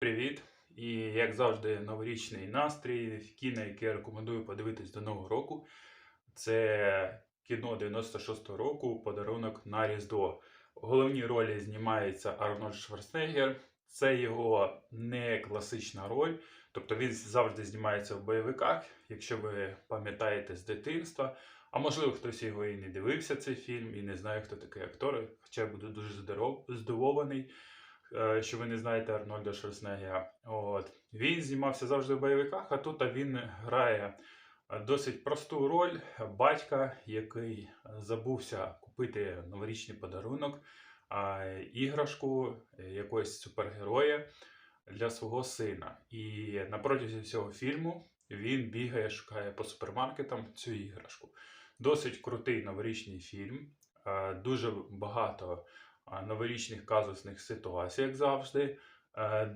Привіт! І як завжди, новорічний настрій, кіно, яке рекомендую подивитись до Нового року. Це кіно 96-го року Подарунок на Різдво. У головній ролі знімається Арнольд Шварценеггер. Це його не класична роль, тобто він завжди знімається в бойовиках, якщо ви пам'ятаєте з дитинства. А можливо, хтось його і не дивився цей фільм і не знає, хто такий актор. Хоча я буду дуже здивований, що ви не знаєте Арнольда Шварценеггера. От. Він знімався завжди в бойовиках, а тут він грає е, досить просту роль батька, який забувся купити новорічний подарунок, іграшку е, якогось супергероя для свого сина. І на протязі всього фільму він бігає, шукає по супермаркетам цю іграшку. Досить крутий новорічний фільм, е, дуже багато новорічних казусних ситуацій, як завжди. Е,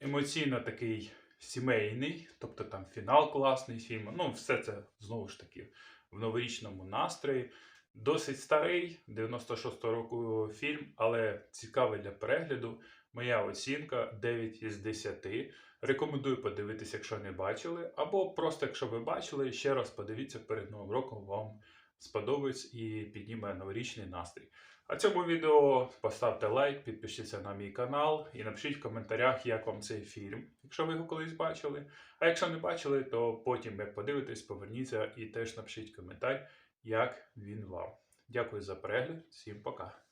Емоційно такий сімейний, тобто там фінал класний фільму. Ну, все це знову ж таки в новорічному настрої. Досить старий, 96-го року фільм, але цікавий для перегляду. Моя оцінка 9 із 10. Рекомендую подивитися, якщо не бачили. Або просто, якщо ви бачили, ще раз подивіться перед Новим роком, вам сподобається і підніме новорічний настрій. А цьому відео поставте лайк, підпишіться на мій канал і напишіть в коментарях, як вам цей фільм, якщо ви його колись бачили. А якщо не бачили, то потім, як подивитесь, поверніться і теж напишіть коментар, як він вам. Дякую за перегляд, всім пока.